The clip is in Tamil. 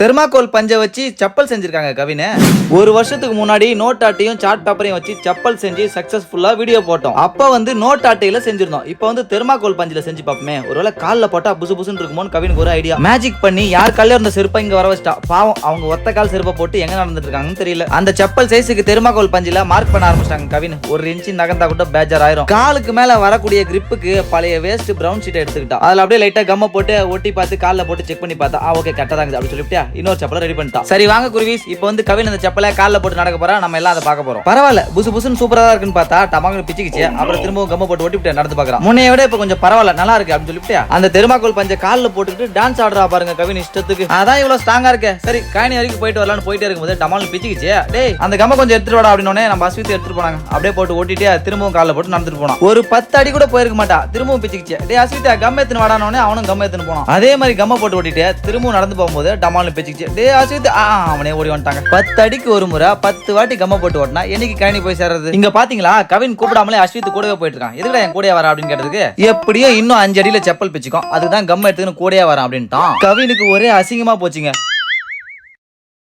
தெர்மாக்கோல் பஞ்சை வச்சு செப்பல் செஞ்சிருக்காங்க கவினை. ஒரு வருஷத்துக்கு முன்னாடி நோட் ஆட்டையும் சார்ட் பேப்பரையும் வச்சு செப்பல் செஞ்சு சக்சஸ்ஃபுல்லா வீடியோ போட்டோம். அப்ப வந்து நோட் ஆட்டையில செஞ்சிருந்தோம். இப்போ வந்து தெர்மாக்கோல் பஞ்சில செஞ்சு பார்ப்போமே. ஒருவேளை காலில் போட்டா புசு புசுன்னு இருக்குமோன்னு கவினுக்கு ஒரு ஐடியா மேஜிக் பண்ணி யார் கால்ல இருந்த செருப்பை இங்க வர வச்சிட்டா? பாவம் அவங்க ஒத்த கால் செருப்பை போட்டு எங்க நடந்துட்டு இருக்காங்கன்னு தெரியல. அந்த செப்பல் சைஸுக்கு தெர்மாக்கோல் பஞ்சில மார்க் பண்ண ஆரம்பிச்சிட்டாங்க கவின். ஒரு இன்ச்சு நகர்ந்தா கூட பேஜர் ஆயிரும் காலுக்கு மேல வரக்கூடிய கிரிப்புக்கு பழைய வேஸ்ட் பிரவுன் ஷீட் எடுத்துக்கிட்டா. அதுல அப்படியே லைட்டா கம்ம போட்டு ஒட்டி பார்த்து காலில் போட்டு செக் பண்ணி பார்த்தா ஓகே கரெக்டாக தான் அப்படின்னு சொல்லிட்டு இன்னொரு செப்பலை ரெடி பண்ணிட்டான். சரி வாங்க குருவிஸ் இப்போ வந்து கவின் அந்த செப்பலை கால்ல போட்டு நடக்க போறா. நம்ம எல்லாம் அதை பார்க்க போறோம். பரவாயில்ல புசு புசுன்னு சூப்பரா தான் இருக்குன்னு பார்த்தா டமாங்க பிச்சுக்கிச்சு. அப்புறம் திரும்பவும் கம்ம போட்டு ஒட்டிவிட்டு நடந்து பார்க்கறான். முன்னைய விட இப்போ கொஞ்சம் பரவாயில்ல நல்லா இருக்கு அப்படின்னு சொல்லிட்டு அந்த தெருமாக்கோல் பஞ்ச கால்ல போட்டுக்கிட்டு டான்ஸ் ஆடுறா பாருங்க கவின் இஷ்டத்துக்கு. அதான் இவ்வளவு ஸ்ட்ராங்கா இருக்கு. சரி காணி வரைக்கும் போயிட்டு வரலாம்னு போயிட்டே இருக்கும்போது டமால் பிச்சுக்கிச்சு. டேய் அந்த கம்ம கொஞ்சம் எடுத்துட்டு வாடா அப்படின்னு நம்ம அஸ்வித் எடுத்துட்டு போனாங்க. அப்படியே போட்டு ஓட்டிட்டு திரும்பவும் கால்ல போட்டு நடந்துட்டு போனான். ஒரு பத்து அடி கூட போயிருக்க மாட்டா. திரும்பவும் பிச்சுக்கிச்சு. டேய் அஸ்வித் கம் எடுத்துன்னு வாடானோடனே அவனும் கம் எடுத்துன்னு போனான். அதே மாதிரி கம்ம போட்டு ஓட்டிட்டு திரும்பவும் நடந்து போகும்போது டமால் பேச்சுக்கு டே அசுத்து ஆ அவனே ஓடி வந்துட்டாங்க. பத்து அடிக்கு ஒரு முறை பத்து வாட்டி கம்ம போட்டு ஓட்டினா என்னைக்கு கழனி போய் சேர்றது? இங்க பாத்தீங்களா? கவின் கூப்பிடாமலே அஸ்வித் கூடவே போயிட்டு இருக்கான் எதுக்குடா என் கூடயே வர அப்படின்னு கேட்டதுக்கு? எப்படியோ இன்னும் அஞ்சு அடியில செப்பல் பிச்சுக்கும். அதுதான் கம்ம எடுத்துக்கணும் கூடயே வரேன் அப்படின்ட்டான். கவினுக்கு ஒரே அசிங்கமா போச்சுங்க.